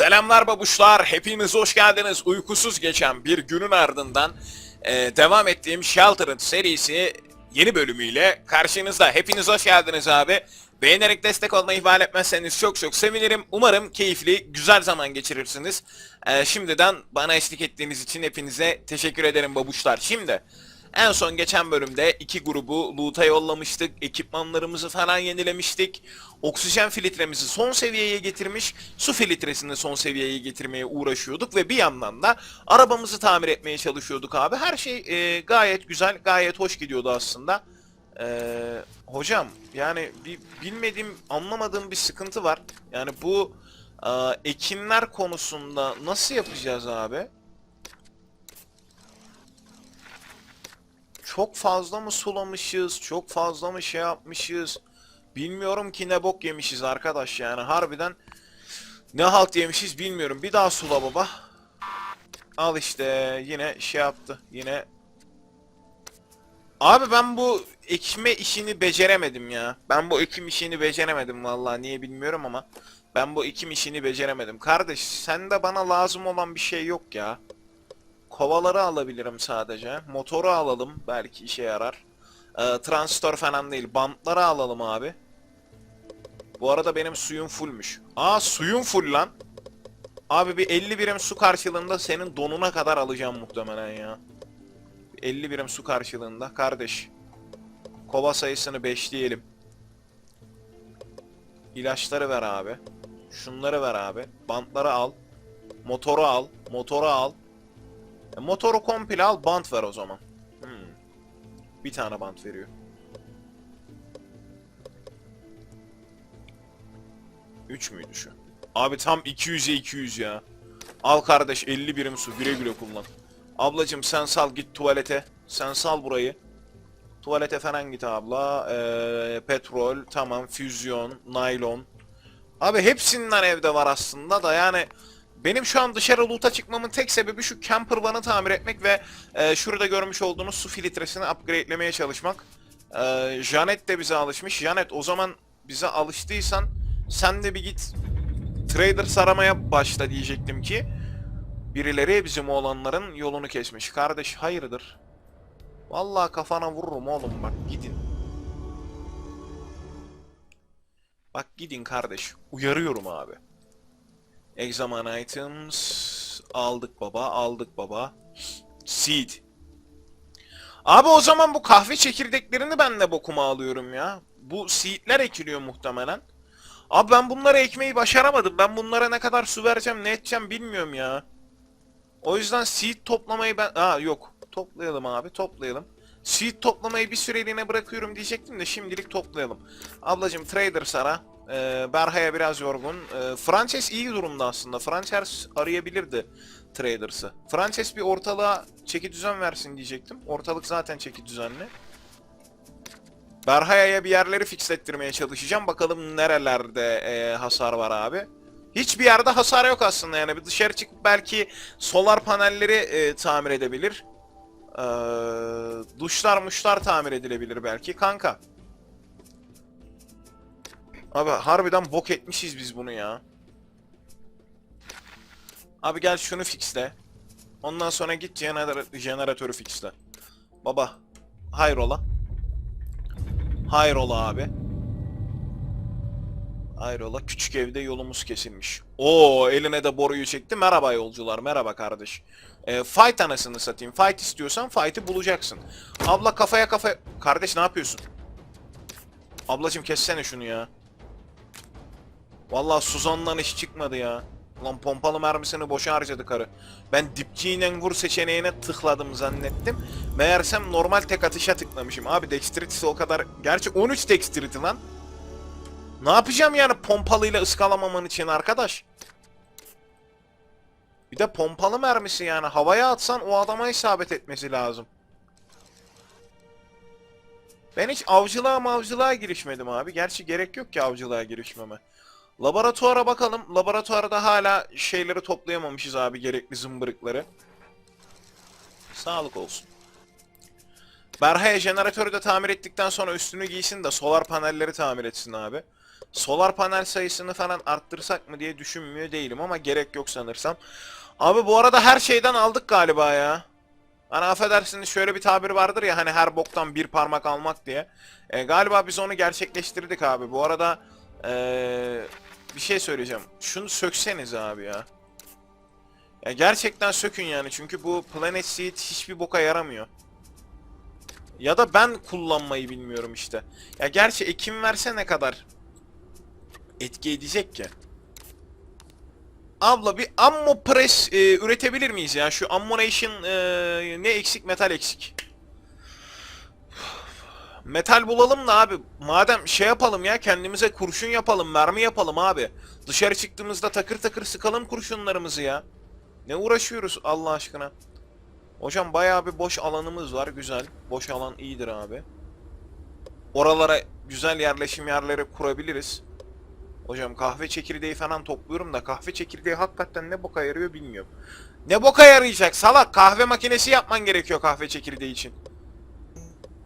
Selamlar babuşlar, hepiniz hoş geldiniz. Uykusuz geçen bir günün ardından e, devam ettiğim Shelter'ın serisi yeni bölümüyle karşınızda. Hepiniz hoş geldiniz abi. Beğenerek destek olmayı ihmal etmezseniz çok çok sevinirim. Umarım keyifli, güzel zaman geçirirsiniz. E, şimdiden bana eşlik ettiğiniz için hepinize teşekkür ederim babuşlar. Şimdi en son geçen bölümde iki grubu loot'a yollamıştık. Ekipmanlarımızı falan yenilemiştik. Oksijen filtremizi son seviyeye getirmiş. Su filtresini son seviyeye getirmeye uğraşıyorduk. Ve bir yandan da arabamızı tamir etmeye çalışıyorduk abi. Her şey e, gayet güzel, gayet hoş gidiyordu aslında. E, hocam yani bir bilmediğim, anlamadığım bir sıkıntı var. Yani bu e, ekinler konusunda nasıl yapacağız abi? Çok fazla mı sulamışız? Çok fazla mı şey yapmışız? Bilmiyorum ki ne bok yemişiz arkadaş yani harbiden ne halt yemişiz bilmiyorum. Bir daha sula baba. Al işte yine şey yaptı. Yine Abi ben bu ekme işini beceremedim ya. Ben bu ekim işini beceremedim vallahi niye bilmiyorum ama ben bu ekim işini beceremedim. Kardeş sende bana lazım olan bir şey yok ya. Kovaları alabilirim sadece. Motoru alalım. Belki işe yarar. Ee, transistör falan değil. Bantları alalım abi. Bu arada benim suyum fullmüş. Aa suyum full lan. Abi bir 50 birim su karşılığında senin donuna kadar alacağım muhtemelen ya. 50 birim su karşılığında. Kardeş. Kova sayısını beşleyelim. İlaçları ver abi. Şunları ver abi. Bantları al. Motoru al. Motoru al. Motoru komple al, bant ver o zaman. Hmm. Bir tane bant veriyor. Üç müydü şu? Abi tam 200'e 200 ya. Al kardeş 50 birim su güle güle kullan. Ablacım sen sal git tuvalete. Sen sal burayı. Tuvalete falan git abla. Ee, petrol tamam füzyon, naylon. Abi hepsinden evde var aslında da yani benim şu an dışarı loot'a çıkmamın tek sebebi şu camper van'ı tamir etmek ve e, şurada görmüş olduğunuz su filtresini upgrade'lemeye çalışmak. E, Janet de bize alışmış. Janet o zaman bize alıştıysan sen de bir git trader aramaya başla diyecektim ki birileri bizim oğlanların yolunu kesmiş. Kardeş hayırdır? Vallahi kafana vururum oğlum bak gidin. Bak gidin kardeş. Uyarıyorum abi. Examine items. Aldık baba, aldık baba. Seed. Abi o zaman bu kahve çekirdeklerini ben de bokuma alıyorum ya. Bu seedler ekiliyor muhtemelen. Abi ben bunları ekmeyi başaramadım. Ben bunlara ne kadar su vereceğim, ne edeceğim bilmiyorum ya. O yüzden seed toplamayı ben... Aa yok. Toplayalım abi, toplayalım. Seed toplamayı bir süreliğine bırakıyorum diyecektim de şimdilik toplayalım. Ablacım trader Sara. Ee, Berha'ya biraz yorgun. Ee, Frances iyi durumda aslında. Frances arayabilirdi Traders'ı. Frances bir ortalığa çeki düzen versin diyecektim. Ortalık zaten çeki düzenli. Berha'ya bir yerleri fixlettirmeye çalışacağım. Bakalım nerelerde e, hasar var abi. Hiçbir yerde hasar yok aslında yani. Bir dışarı çıkıp belki solar panelleri e, tamir edebilir. Ee, duşlar muşlar tamir edilebilir belki. Kanka. Abi harbiden bok etmişiz biz bunu ya. Abi gel şunu fixle. Ondan sonra git jeneratör, jeneratörü fixle. Baba. Hayrola. Hayrola abi. Hayrola küçük evde yolumuz kesilmiş. Oo eline de boruyu çekti. Merhaba yolcular. Merhaba kardeş. E, fight anasını satayım. Fight istiyorsan fight'ı bulacaksın. Abla kafaya kafa... Kardeş ne yapıyorsun? Ablacım kessene şunu ya. Vallahi Suzan'dan iş çıkmadı ya. Ulan pompalı mermisini boşa harcadı karı. Ben dipçiyle vur seçeneğine tıkladım zannettim. Meğersem normal tek atışa tıklamışım. Abi dexterity'si o kadar... Gerçi 13 dexterity lan. Ne yapacağım yani pompalıyla ıskalamaman için arkadaş? Bir de pompalı mermisi yani. Havaya atsan o adama isabet etmesi lazım. Ben hiç avcılığa mavcılığa girişmedim abi. Gerçi gerek yok ki avcılığa girişmeme. Laboratuvara bakalım. Laboratuvarda hala şeyleri toplayamamışız abi gerekli zımbırıkları. Sağlık olsun. Berha'ya jeneratörü de tamir ettikten sonra üstünü giysin de solar panelleri tamir etsin abi. Solar panel sayısını falan arttırsak mı diye düşünmüyor değilim ama gerek yok sanırsam. Abi bu arada her şeyden aldık galiba ya. Hani affedersiniz şöyle bir tabir vardır ya hani her boktan bir parmak almak diye. E, galiba biz onu gerçekleştirdik abi. Bu arada e, bir şey söyleyeceğim. Şunu sökseniz abi ya. Ya gerçekten sökün yani çünkü bu Planet Seed hiçbir boka yaramıyor. Ya da ben kullanmayı bilmiyorum işte. Ya gerçi ekim verse ne kadar etki edecek ki? Abla bir ammo press e, üretebilir miyiz ya? Şu ammonation e, ne eksik? Metal eksik. Metal bulalım da abi. Madem şey yapalım ya kendimize kurşun yapalım, mermi yapalım abi. Dışarı çıktığımızda takır takır sıkalım kurşunlarımızı ya. Ne uğraşıyoruz Allah aşkına? Hocam bayağı bir boş alanımız var. Güzel. Boş alan iyidir abi. Oralara güzel yerleşim yerleri kurabiliriz. Hocam kahve çekirdeği falan topluyorum da kahve çekirdeği hakikaten ne boka yarıyor bilmiyorum. Ne boka yarayacak salak? Kahve makinesi yapman gerekiyor kahve çekirdeği için.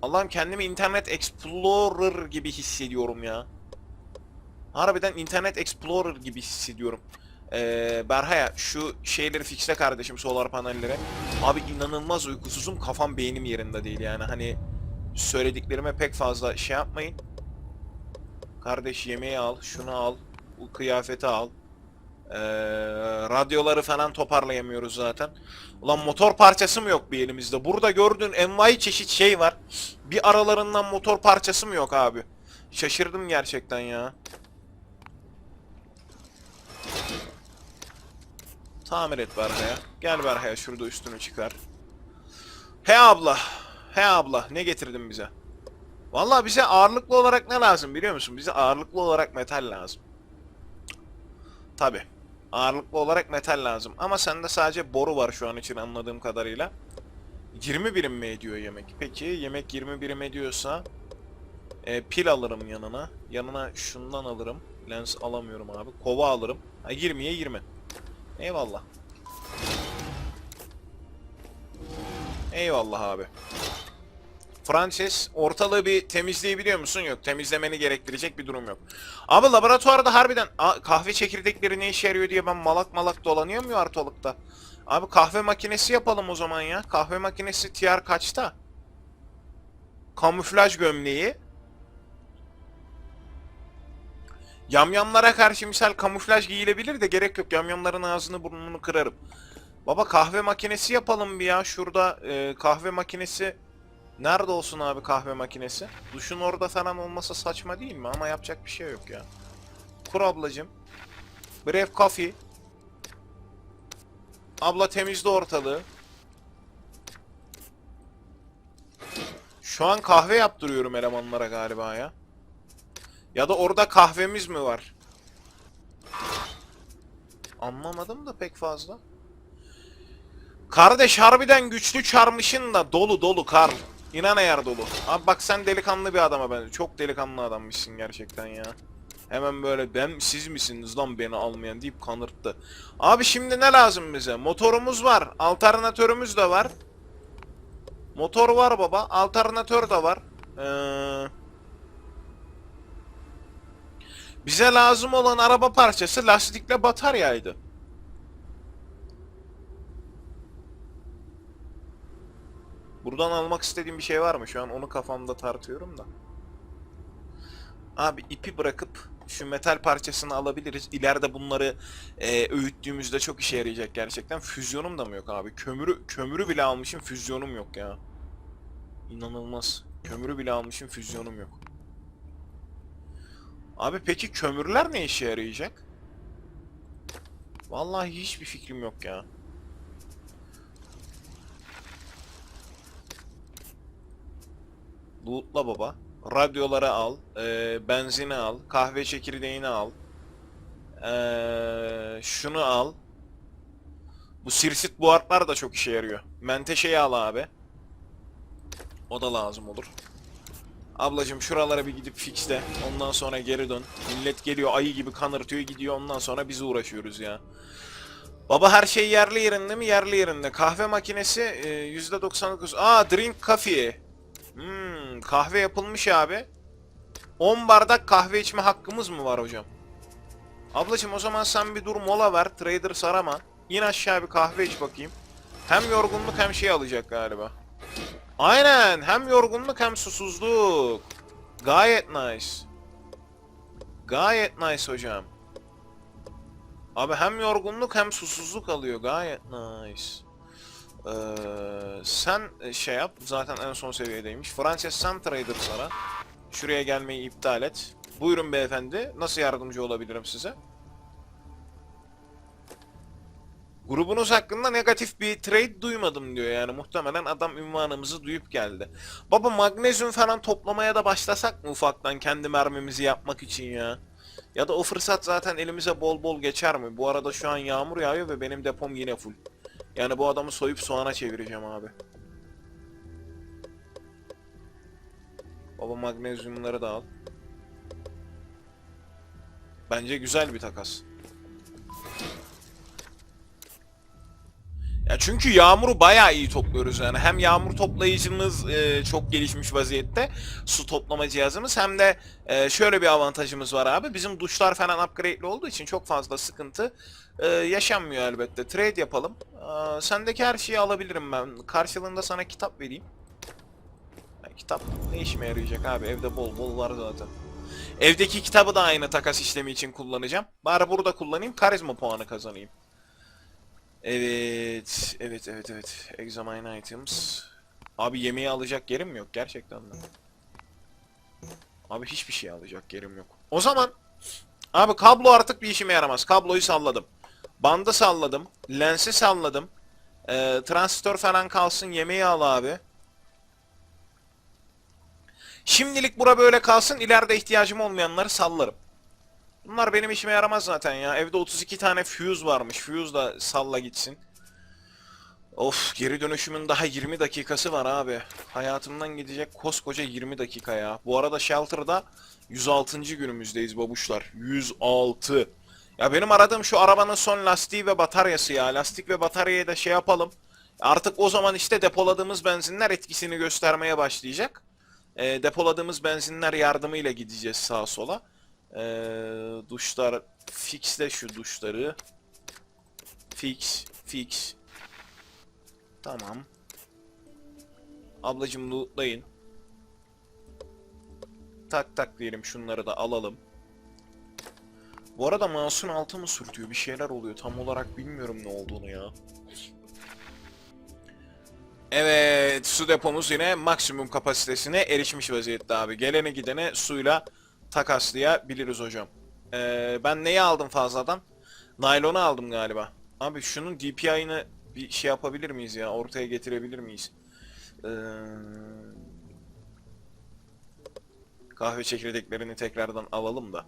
Allah'ım kendimi Internet Explorer gibi hissediyorum ya. Harbiden Internet Explorer gibi hissediyorum. Ee, Berhaya şu şeyleri fixle kardeşim solar panelleri. Abi inanılmaz uykusuzum kafam beynim yerinde değil yani hani söylediklerime pek fazla şey yapmayın. Kardeş yemeği al, şunu al, bu kıyafeti al. Ee, radyoları falan toparlayamıyoruz zaten. Ulan motor parçası mı yok bir elimizde? Burada gördüğün envai çeşit şey var. Bir aralarından motor parçası mı yok abi? Şaşırdım gerçekten ya. Tamir et Berha'ya. Gel Berha'ya şurada üstünü çıkar. He abla. He abla. Ne getirdin bize? Vallahi bize ağırlıklı olarak ne lazım biliyor musun? Bize ağırlıklı olarak metal lazım. Tabi. Ağırlıklı olarak metal lazım. Ama sende sadece boru var şu an için anladığım kadarıyla. 20 birim mi ediyor yemek? Peki yemek 20 birim ediyorsa e, pil alırım yanına. Yanına şundan alırım. Lens alamıyorum abi. Kova alırım. Ha 20'ye 20. Eyvallah. Eyvallah abi. Frances ortalığı bir temizleyebiliyor musun? Yok. Temizlemeni gerektirecek bir durum yok. Abi laboratuvarda harbiden Aa, kahve çekirdekleri ne işe yarıyor diye ben malak malak dolanıyor muyum ortalıkta? Abi kahve makinesi yapalım o zaman ya. Kahve makinesi TR kaçta? Kamuflaj gömleği. Yamyamlara karşı misal kamuflaj giyilebilir de gerek yok. Yamyamların ağzını burnunu kırarım. Baba kahve makinesi yapalım bir ya. Şurada e, kahve makinesi Nerede olsun abi kahve makinesi? Duşun orada falan olmasa saçma değil mi? Ama yapacak bir şey yok ya. Kur ablacım. Brave coffee. Abla temizle ortalığı. Şu an kahve yaptırıyorum elemanlara galiba ya. Ya da orada kahvemiz mi var? Anlamadım da pek fazla. Kardeş harbiden güçlü çarmışın da dolu dolu kar. İnan eğer dolu. Abi bak sen delikanlı bir adama ben. Çok delikanlı adammışsın gerçekten ya. Hemen böyle ben siz misiniz lan beni almayan deyip kanırttı. Abi şimdi ne lazım bize? Motorumuz var. Alternatörümüz de var. Motor var baba. Alternatör de var. Ee, bize lazım olan araba parçası lastikle bataryaydı. Buradan almak istediğim bir şey var mı? Şu an onu kafamda tartıyorum da. Abi ipi bırakıp şu metal parçasını alabiliriz. İleride bunları e, öğüttüğümüzde çok işe yarayacak gerçekten. Füzyonum da mı yok abi? Kömürü kömürü bile almışım, füzyonum yok ya. İnanılmaz. Kömürü bile almışım, füzyonum yok. Abi peki kömürler ne işe yarayacak? Vallahi hiçbir fikrim yok ya. Lootla baba. Radyoları al. E, benzini al. Kahve çekirdeğini al. E, şunu al. Bu sirsit buhartlar da çok işe yarıyor. Menteşeyi al abi. O da lazım olur. Ablacım şuralara bir gidip fixle. Ondan sonra geri dön. Millet geliyor ayı gibi kanırtıyor gidiyor. Ondan sonra biz uğraşıyoruz ya. Baba her şey yerli yerinde mi? Yerli yerinde. Kahve makinesi e, %99. Aa drink coffee. Hmm, kahve yapılmış abi. 10 bardak kahve içme hakkımız mı var hocam? Ablacım o zaman sen bir dur mola ver. Trader sarama. İn aşağı bir kahve iç bakayım. Hem yorgunluk hem şey alacak galiba. Aynen. Hem yorgunluk hem susuzluk. Gayet nice. Gayet nice hocam. Abi hem yorgunluk hem susuzluk alıyor. Gayet nice. Ee, sen e, şey yap. Zaten en son seviyedeymiş. Frances sen trader sana. Şuraya gelmeyi iptal et. Buyurun beyefendi. Nasıl yardımcı olabilirim size? Grubunuz hakkında negatif bir trade duymadım diyor yani muhtemelen adam ünvanımızı duyup geldi. Baba magnezyum falan toplamaya da başlasak mı ufaktan kendi mermimizi yapmak için ya? Ya da o fırsat zaten elimize bol bol geçer mi? Bu arada şu an yağmur yağıyor ve benim depom yine full. Yani bu adamı soyup soğana çevireceğim abi. Baba magnezyumları da al. Bence güzel bir takas. Ya çünkü yağmuru bayağı iyi topluyoruz yani. Hem yağmur toplayıcımız e, çok gelişmiş vaziyette, su toplama cihazımız hem de e, şöyle bir avantajımız var abi. Bizim duşlar falan upgrade'li olduğu için çok fazla sıkıntı e, yaşanmıyor elbette. Trade yapalım. Aa, sendeki her şeyi alabilirim ben. Karşılığında sana kitap vereyim. Ya, kitap ne işime yarayacak abi? Evde bol bol var zaten. Evdeki kitabı da aynı takas işlemi için kullanacağım. Bari burada kullanayım, karizma puanı kazanayım. Evet, evet, evet, evet. Examine items. Abi yemeği alacak yerim yok gerçekten de. Abi hiçbir şey alacak yerim yok. O zaman abi kablo artık bir işime yaramaz. Kabloyu salladım. Bandı salladım. Lensi salladım. Ee, transistör falan kalsın yemeği al abi. Şimdilik bura böyle kalsın. İleride ihtiyacım olmayanları sallarım. Bunlar benim işime yaramaz zaten ya. Evde 32 tane fuse varmış. Fuse da salla gitsin. Of geri dönüşümün daha 20 dakikası var abi. Hayatımdan gidecek koskoca 20 dakika ya. Bu arada Shelter'da 106. günümüzdeyiz babuşlar. 106. Ya benim aradığım şu arabanın son lastiği ve bataryası ya. Lastik ve bataryayı da şey yapalım. Artık o zaman işte depoladığımız benzinler etkisini göstermeye başlayacak. E, depoladığımız benzinler yardımıyla gideceğiz sağa sola. Ee, duşlar fixle şu duşları. Fix, fix. Tamam. Ablacım lootlayın. Tak tak diyelim şunları da alalım. Bu arada mouse'un altı mı sürtüyor? Bir şeyler oluyor. Tam olarak bilmiyorum ne olduğunu ya. Evet, su depomuz yine maksimum kapasitesine erişmiş vaziyette abi. Gelene gidene suyla takaslayabiliriz hocam. Ee, ben neyi aldım fazladan? Naylonu aldım galiba. Abi şunun DPI'ını bir şey yapabilir miyiz ya? Ortaya getirebilir miyiz? Ee, kahve çekirdeklerini tekrardan alalım da.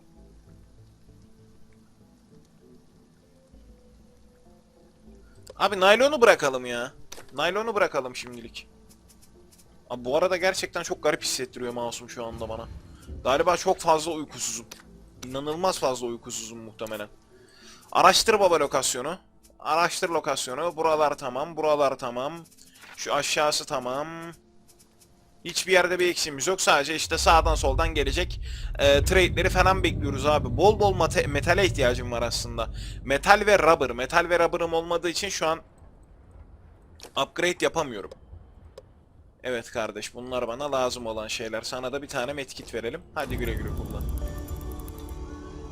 Abi naylonu bırakalım ya. Naylonu bırakalım şimdilik. Abi bu arada gerçekten çok garip hissettiriyor mouse'um şu anda bana. Galiba çok fazla uykusuzum. İnanılmaz fazla uykusuzum muhtemelen. Araştır baba lokasyonu. Araştır lokasyonu. Buralar tamam, buralar tamam. Şu aşağısı tamam. Hiçbir yerde bir eksiğimiz yok. Sadece işte sağdan soldan gelecek e, trade'leri falan bekliyoruz abi. Bol bol mate- metale ihtiyacım var aslında. Metal ve rubber. Metal ve rubber'ım olmadığı için şu an upgrade yapamıyorum. Evet kardeş bunlar bana lazım olan şeyler. Sana da bir tane medkit verelim. Hadi güle güle kullan.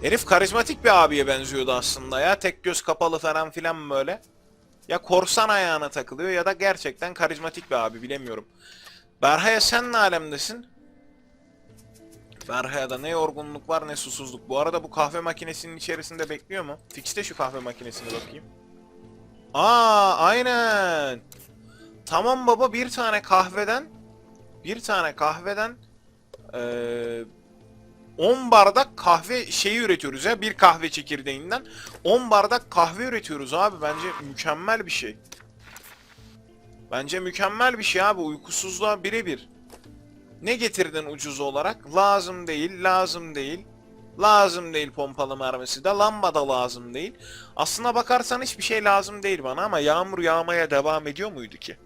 Herif karizmatik bir abiye benziyordu aslında ya. Tek göz kapalı falan filan böyle. Ya korsan ayağına takılıyor ya da gerçekten karizmatik bir abi bilemiyorum. Berhaya sen ne alemdesin? Berhaya'da ne yorgunluk var ne susuzluk. Bu arada bu kahve makinesinin içerisinde bekliyor mu? Fixte şu kahve makinesini bakayım. Aa aynen. Tamam baba bir tane kahveden bir tane kahveden eee 10 bardak kahve şeyi üretiyoruz ya bir kahve çekirdeğinden 10 bardak kahve üretiyoruz abi bence mükemmel bir şey. Bence mükemmel bir şey abi uykusuzluğa birebir. Ne getirdin ucuz olarak? Lazım değil, lazım değil. Lazım değil pompalı mermisi de, lamba da lazım değil. Aslına bakarsan hiçbir şey lazım değil bana ama yağmur yağmaya devam ediyor muydu ki?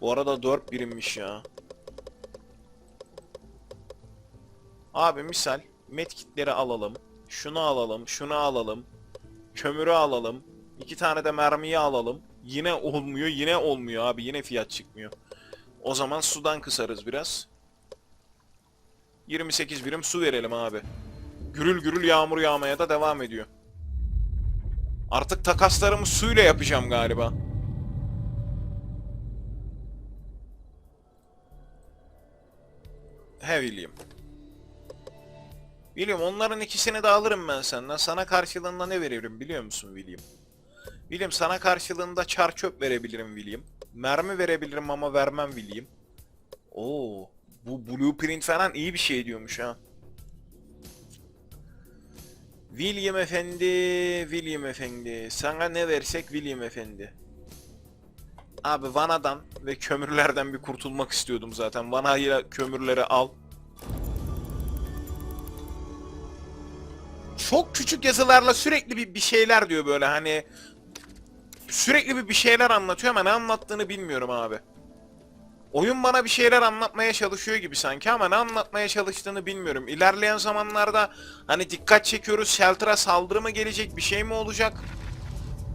Bu arada 4 birimmiş ya. Abi misal medkitleri alalım. Şunu alalım, şunu alalım. Kömürü alalım. iki tane de mermiyi alalım. Yine olmuyor, yine olmuyor abi. Yine fiyat çıkmıyor. O zaman sudan kısarız biraz. 28 birim su verelim abi. Gürül gürül yağmur yağmaya da devam ediyor. Artık takaslarımı suyla yapacağım galiba. He William. William onların ikisini de alırım ben senden. Sana karşılığında ne veririm biliyor musun William? William sana karşılığında çar çöp verebilirim William. Mermi verebilirim ama vermem William. Oo, bu blueprint falan iyi bir şey diyormuş ha. William efendi, William efendi. Sana ne versek William efendi. Abi vanadan ve kömürlerden bir kurtulmak istiyordum zaten. Vanayla kömürleri al. Çok küçük yazılarla sürekli bir, bir şeyler diyor böyle hani sürekli bir bir şeyler anlatıyor ama ne anlattığını bilmiyorum abi. Oyun bana bir şeyler anlatmaya çalışıyor gibi sanki ama ne anlatmaya çalıştığını bilmiyorum. İlerleyen zamanlarda hani dikkat çekiyoruz Shelter'a saldırı mı gelecek bir şey mi olacak?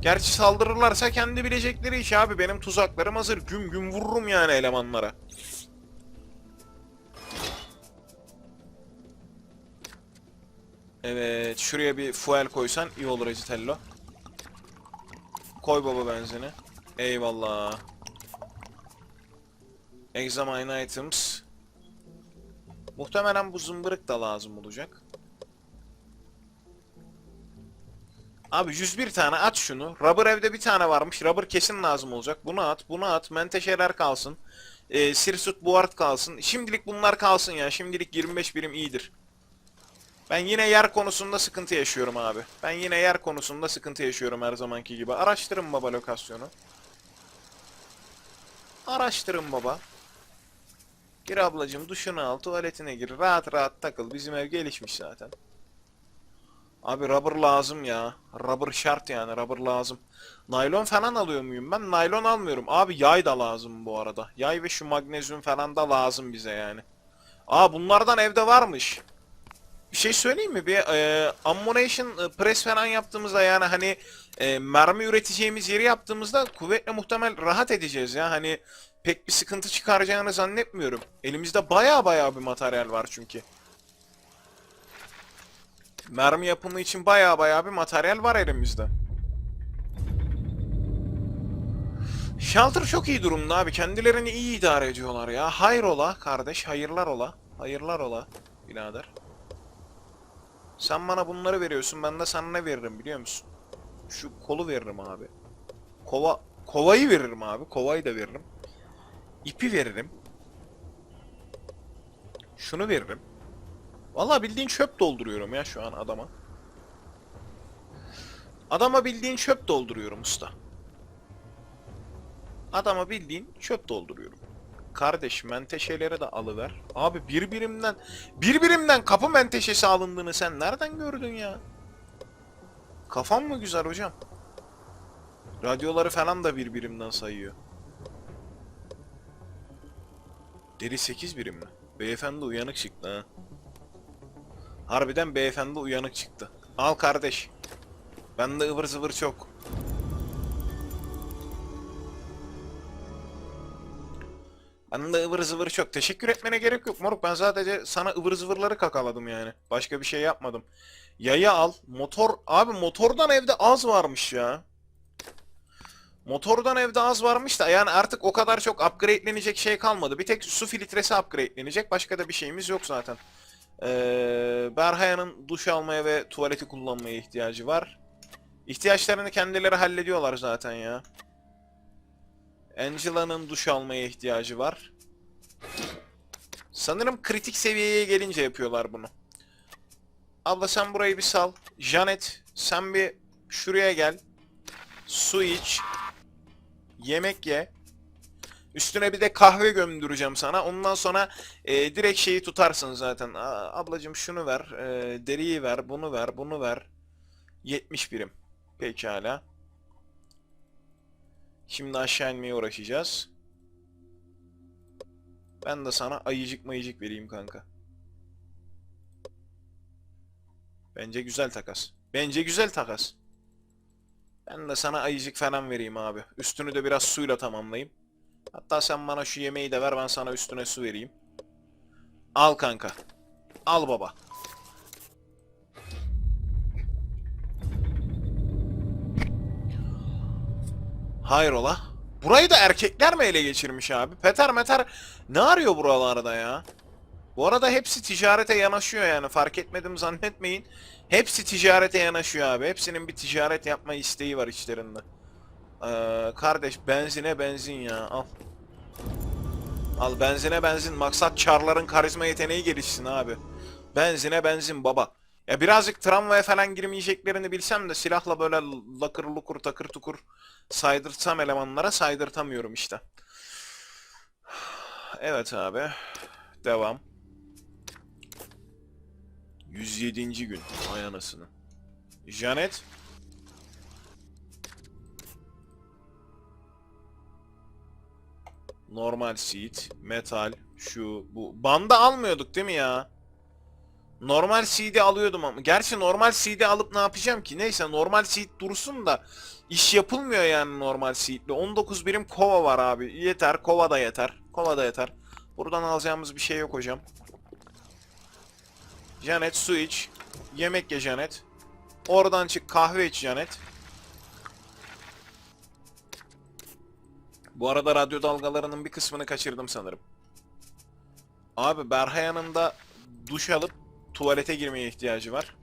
Gerçi saldırırlarsa kendi bilecekleri iş abi. Benim tuzaklarım hazır. Güm güm vururum yani elemanlara. Evet, şuraya bir fuel koysan iyi olur Ecitello. Koy baba benzini. Eyvallah. Examine items. Muhtemelen bu zımbırık da lazım olacak. Abi 101 tane at şunu. Rubber evde bir tane varmış. Rubber kesin lazım olacak. Bunu at, bunu at. Menteşeler kalsın. Ee, Sirsut Buart kalsın. Şimdilik bunlar kalsın ya. Şimdilik 25 birim iyidir. Ben yine yer konusunda sıkıntı yaşıyorum abi. Ben yine yer konusunda sıkıntı yaşıyorum her zamanki gibi. Araştırın baba lokasyonu. Araştırın baba. Gir ablacım duşunu al, tuvaletine gir. Rahat rahat takıl. Bizim ev gelişmiş zaten. Abi rubber lazım ya. Rubber şart yani. Rubber lazım. Naylon falan alıyor muyum ben? Naylon almıyorum. Abi yay da lazım bu arada. Yay ve şu magnezyum falan da lazım bize yani. Aa bunlardan evde varmış. Bir şey söyleyeyim mi? Bir e, ammunition e, press falan yaptığımızda yani hani e, mermi üreteceğimiz yeri yaptığımızda kuvvetle muhtemel rahat edeceğiz ya. Hani pek bir sıkıntı çıkaracağını zannetmiyorum. Elimizde baya baya bir materyal var çünkü. Mermi yapımı için baya baya bir materyal var elimizde. Shelter çok iyi durumda abi. Kendilerini iyi idare ediyorlar ya. Hayrola kardeş, hayırlar ola. Hayırlar ola birader. Sen bana bunları veriyorsun, ben de sana ne veririm biliyor musun? Şu kolu veririm abi. Kova, kovayı veririm abi, kovayı da veririm. İpi veririm. Şunu veririm. Vallahi bildiğin çöp dolduruyorum ya şu an adama. Adama bildiğin çöp dolduruyorum usta. Adama bildiğin çöp dolduruyorum. Kardeş menteşeleri de alıver. Abi bir birimden bir birimden kapı menteşesi alındığını sen nereden gördün ya? Kafam mı güzel hocam? Radyoları falan da bir birimden sayıyor. Deri 8 birim mi? Beyefendi uyanık çıktı ha. Harbiden beyefendi uyanık çıktı. Al kardeş. Bende ıvır zıvır çok. Bende ıvır zıvır çok. Teşekkür etmene gerek yok moruk. Ben sadece sana ıvır zıvırları kakaladım yani. Başka bir şey yapmadım. Yayı al. Motor... Abi motordan evde az varmış ya. Motordan evde az varmış da yani artık o kadar çok upgrade'lenecek şey kalmadı. Bir tek su filtresi upgrade'lenecek. Başka da bir şeyimiz yok zaten. Ee, Berhaya'nın duş almaya ve tuvaleti kullanmaya ihtiyacı var. İhtiyaçlarını kendileri hallediyorlar zaten ya. Angela'nın duş almaya ihtiyacı var. Sanırım kritik seviyeye gelince yapıyorlar bunu. Abla sen burayı bir sal. Janet sen bir şuraya gel. Su iç. Yemek ye. Üstüne bir de kahve gömdüreceğim sana. Ondan sonra e, direkt şeyi tutarsın zaten. Aa, ablacım şunu ver. E, deriyi ver. Bunu ver. Bunu ver. 70 birim. Pekala. Şimdi aşağı inmeye uğraşacağız. Ben de sana ayıcık mayıcık vereyim kanka. Bence güzel takas. Bence güzel takas. Ben de sana ayıcık falan vereyim abi. Üstünü de biraz suyla tamamlayayım. Hatta sen bana şu yemeği de ver ben sana üstüne su vereyim. Al kanka. Al baba. Hayrola? Burayı da erkekler mi ele geçirmiş abi? Peter Meter ne arıyor buralarda ya? Bu arada hepsi ticarete yanaşıyor yani fark etmedim zannetmeyin. Hepsi ticarete yanaşıyor abi. Hepsinin bir ticaret yapma isteği var içlerinde. Ee, kardeş benzine benzin ya al. Al benzine benzin. Maksat çarların karizma yeteneği gelişsin abi. Benzine benzin baba. Ya birazcık tramvaya falan girmeyeceklerini bilsem de silahla böyle lakır lukur takır tukur saydırtsam elemanlara saydırtamıyorum işte. Evet abi. Devam. 107. gün. Ay anasını. Janet. Normal seed, metal, şu, bu. Banda almıyorduk değil mi ya? Normal CD alıyordum ama. Gerçi normal CD alıp ne yapacağım ki? Neyse normal seed dursun da iş yapılmıyor yani normal seed'le. 19 birim kova var abi. Yeter, kova da yeter. Kova da yeter. Buradan alacağımız bir şey yok hocam. Janet su iç. Yemek ye Janet. Oradan çık kahve iç Janet. Bu arada radyo dalgalarının bir kısmını kaçırdım sanırım. Abi Berhaya'nın da duş alıp tuvalete girmeye ihtiyacı var.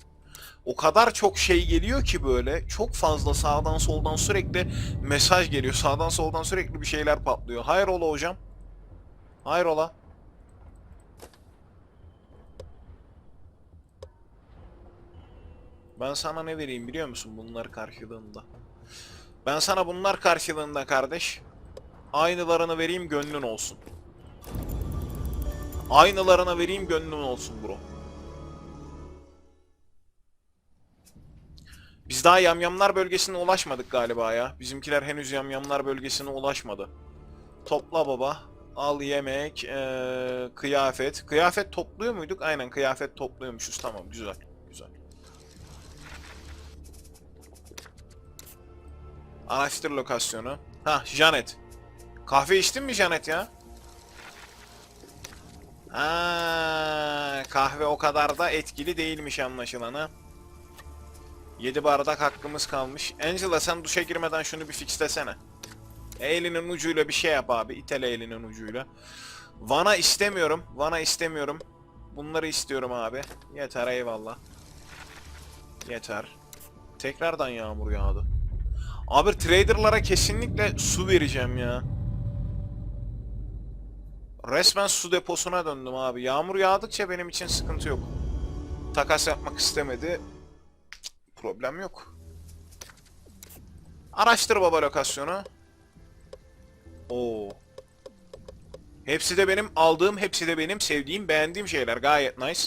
O kadar çok şey geliyor ki böyle. Çok fazla sağdan soldan sürekli mesaj geliyor. Sağdan soldan sürekli bir şeyler patlıyor. Hayrola hocam? Hayrola? Ben sana ne vereyim biliyor musun bunlar karşılığında? Ben sana bunlar karşılığında kardeş aynılarını vereyim gönlün olsun. Aynılarına vereyim gönlün olsun bro. Biz daha yamyamlar bölgesine ulaşmadık galiba ya. Bizimkiler henüz yamyamlar bölgesine ulaşmadı. Topla baba. Al yemek, eee, kıyafet. Kıyafet topluyor muyduk? Aynen kıyafet topluyormuşuz. Tamam güzel. Güzel. Araştır lokasyonu. Ha Janet. Kahve içtin mi Janet ya? Ha, kahve o kadar da etkili değilmiş anlaşılan ha. 7 bardak hakkımız kalmış. Angela sen duşa girmeden şunu bir fixlesene. Elinin ucuyla bir şey yap abi. İtele elinin ucuyla. Vana istemiyorum. Vana istemiyorum. Bunları istiyorum abi. Yeter eyvallah. Yeter. Tekrardan yağmur yağdı. Abi traderlara kesinlikle su vereceğim ya. Resmen su deposuna döndüm abi. Yağmur yağdıkça benim için sıkıntı yok. Takas yapmak istemedi. Problem yok. Araştır baba lokasyonu. Oo. Hepsi de benim aldığım, hepsi de benim sevdiğim, beğendiğim şeyler. Gayet nice.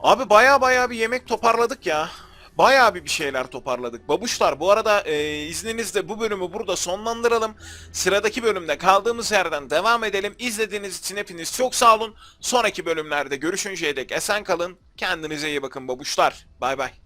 Abi baya baya bir yemek toparladık ya. Bayağı bir bir şeyler toparladık. Babuşlar bu arada e, izninizle bu bölümü burada sonlandıralım. Sıradaki bölümde kaldığımız yerden devam edelim. İzlediğiniz için hepiniz çok sağ olun. Sonraki bölümlerde görüşünceye dek esen kalın. Kendinize iyi bakın babuşlar. Bay bay.